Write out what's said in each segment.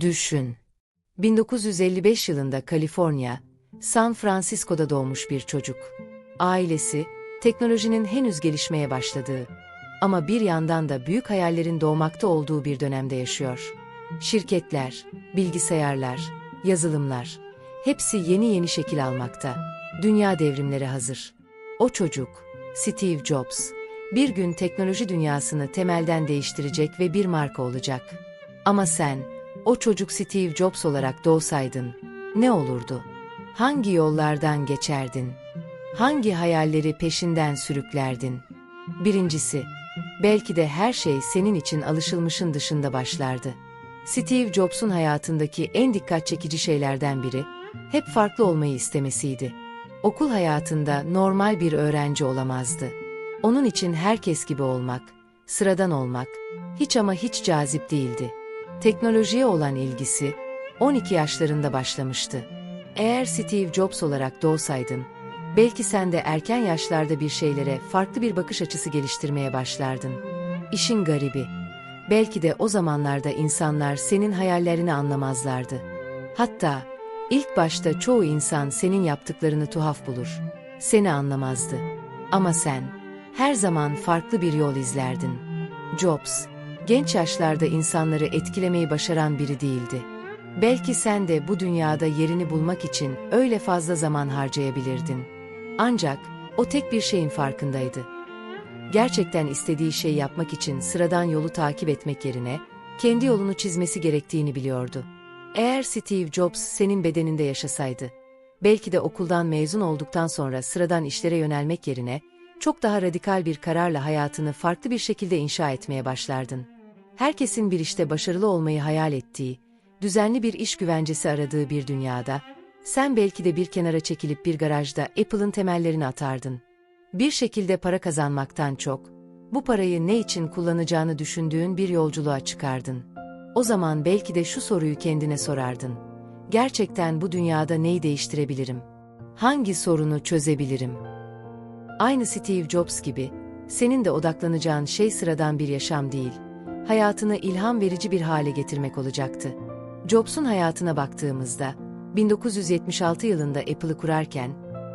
Düşün. 1955 yılında Kaliforniya, San Francisco'da doğmuş bir çocuk. Ailesi, teknolojinin henüz gelişmeye başladığı ama bir yandan da büyük hayallerin doğmakta olduğu bir dönemde yaşıyor. Şirketler, bilgisayarlar, yazılımlar, hepsi yeni yeni şekil almakta. Dünya devrimleri hazır. O çocuk, Steve Jobs, bir gün teknoloji dünyasını temelden değiştirecek ve bir marka olacak. Ama sen, o çocuk Steve Jobs olarak doğsaydın, ne olurdu? Hangi yollardan geçerdin? Hangi hayalleri peşinden sürüklerdin? Birincisi, belki de her şey senin için alışılmışın dışında başlardı. Steve Jobs'un hayatındaki en dikkat çekici şeylerden biri, hep farklı olmayı istemesiydi. Okul hayatında normal bir öğrenci olamazdı. Onun için herkes gibi olmak, sıradan olmak, hiç ama hiç cazip değildi. Teknolojiye olan ilgisi, 12 yaşlarında başlamıştı. Eğer Steve Jobs olarak doğsaydın, belki sen de erken yaşlarda bir şeylere farklı bir bakış açısı geliştirmeye başlardın. İşin garibi, belki de o zamanlarda insanlar senin hayallerini anlamazlardı. Hatta ilk başta çoğu insan senin yaptıklarını tuhaf bulur. Seni anlamazdı. Ama sen her zaman farklı bir yol izlerdin. Jobs, genç yaşlarda insanları etkilemeyi başaran biri değildi. Belki sen de bu dünyada yerini bulmak için öyle fazla zaman harcayabilirdin. Ancak o tek bir şeyin farkındaydı. Gerçekten istediği şeyi yapmak için sıradan yolu takip etmek yerine kendi yolunu çizmesi gerektiğini biliyordu. Eğer Steve Jobs senin bedeninde yaşasaydı, belki de okuldan mezun olduktan sonra sıradan işlere yönelmek yerine çok daha radikal bir kararla hayatını farklı bir şekilde inşa etmeye başlardın. Herkesin bir işte başarılı olmayı hayal ettiği, düzenli bir iş güvencesi aradığı bir dünyada, sen belki de bir kenara çekilip bir garajda Apple'ın temellerini atardın. Bir şekilde para kazanmaktan çok, bu parayı ne için kullanacağını düşündüğün bir yolculuğa çıkardın. O zaman belki de şu soruyu kendine sorardın. Gerçekten bu dünyada neyi değiştirebilirim? Hangi sorunu çözebilirim? Aynı Steve Jobs gibi, senin de odaklanacağın şey sıradan bir yaşam değil, hayatını ilham verici bir hale getirmek olacaktı. Jobs'un hayatına baktığımızda, 1976 yılında Apple'ı kurarken,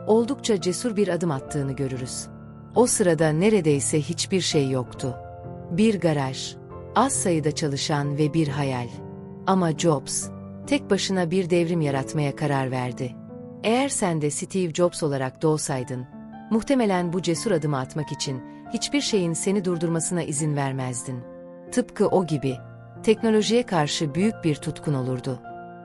oldukça cesur bir adım attığını görürüz. O sırada neredeyse hiçbir şey yoktu. Bir garaj, az sayıda çalışan ve bir hayal. Ama Jobs, tek başına bir devrim yaratmaya karar verdi. Eğer sen de Steve Jobs olarak doğsaydın, muhtemelen bu cesur adımı atmak için hiçbir şeyin seni durdurmasına izin vermezdin. Tıpkı o gibi, teknolojiye karşı büyük bir tutkun olurdu.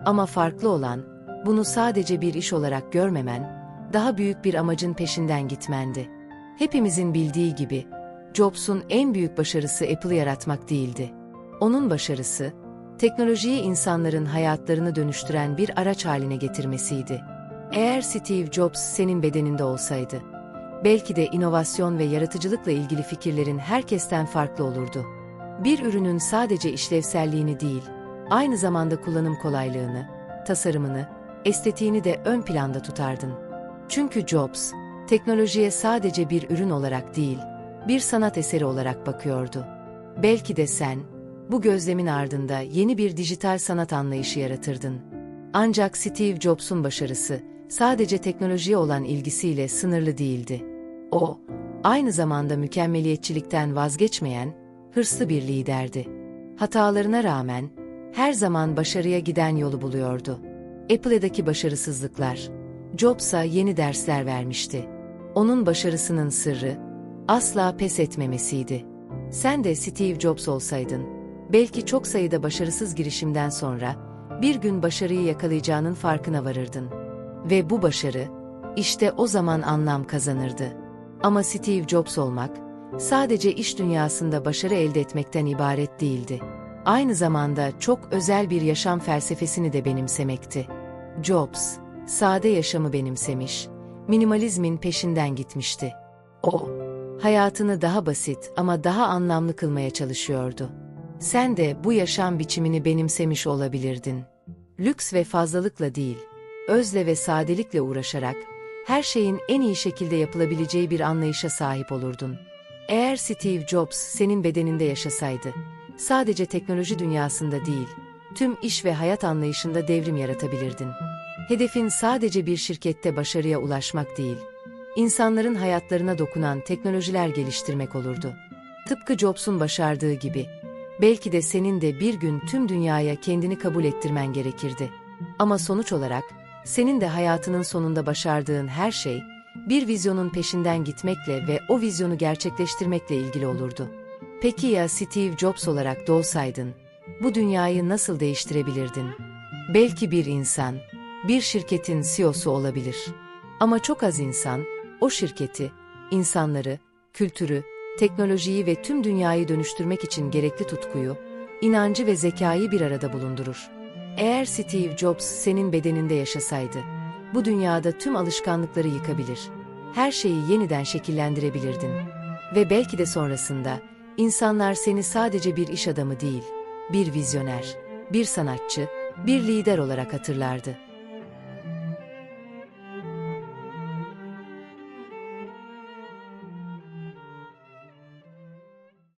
Ama farklı olan, bunu sadece bir iş olarak görmemen, daha büyük bir amacın peşinden gitmendi. Hepimizin bildiği gibi, Jobs'un en büyük başarısı Apple'ı yaratmak değildi. Onun başarısı, teknolojiyi insanların hayatlarını dönüştüren bir araç haline getirmesiydi. Eğer Steve Jobs senin bedeninde olsaydı, belki de inovasyon ve yaratıcılıkla ilgili fikirlerin herkesten farklı olurdu. Bir ürünün sadece işlevselliğini değil, aynı zamanda kullanım kolaylığını, tasarımını, estetiğini de ön planda tutardın. Çünkü Jobs, teknolojiye sadece bir ürün olarak değil, bir sanat eseri olarak bakıyordu. Belki de sen, bu gözlemin ardında yeni bir dijital sanat anlayışı yaratırdın. Ancak Steve Jobs'un başarısı, sadece teknolojiye olan ilgisiyle sınırlı değildi. O, aynı zamanda mükemmeliyetçilikten vazgeçmeyen, hırslı bir liderdi. Hatalarına rağmen, her zaman başarıya giden yolu buluyordu. Apple'daki başarısızlıklar, Jobs'a yeni dersler vermişti. Onun başarısının sırrı, asla pes etmemesiydi. Sen de Steve Jobs olsaydın, belki çok sayıda başarısız girişimden sonra, bir gün başarıyı yakalayacağının farkına varırdın. Ve bu başarı, işte o zaman anlam kazanırdı. Ama Steve Jobs olmak, sadece iş dünyasında başarı elde etmekten ibaret değildi. Aynı zamanda çok özel bir yaşam felsefesini de benimsemekti. Jobs, sade yaşamı benimsemiş, minimalizmin peşinden gitmişti. O, hayatını daha basit ama daha anlamlı kılmaya çalışıyordu. Sen de bu yaşam biçimini benimsemiş olabilirdin. Lüks ve fazlalıkla değil, özle ve sadelikle uğraşarak, her şeyin en iyi şekilde yapılabileceği bir anlayışa sahip olurdun. Eğer Steve Jobs senin bedeninde yaşasaydı, sadece teknoloji dünyasında değil, tüm iş ve hayat anlayışında devrim yaratabilirdin. Hedefin sadece bir şirkette başarıya ulaşmak değil, insanların hayatlarına dokunan teknolojiler geliştirmek olurdu. Tıpkı Jobs'un başardığı gibi, belki de senin de bir gün tüm dünyaya kendini kabul ettirmen gerekirdi. Ama sonuç olarak, senin de hayatının sonunda başardığın her şey, bir vizyonun peşinden gitmekle ve o vizyonu gerçekleştirmekle ilgili olurdu. Peki ya Steve Jobs olarak doğsaydın, bu dünyayı nasıl değiştirebilirdin? Belki bir insan, bir şirketin CEO'su olabilir. Ama çok az insan, o şirketi, insanları, kültürü, teknolojiyi ve tüm dünyayı dönüştürmek için gerekli tutkuyu, inancı ve zekayı bir arada bulundurur. Eğer Steve Jobs senin bedeninde yaşasaydı, bu dünyada tüm alışkanlıkları yıkabilir, her şeyi yeniden şekillendirebilirdin. Ve belki de sonrasında, insanlar seni sadece bir iş adamı değil, bir vizyoner, bir sanatçı, bir lider olarak hatırlardı.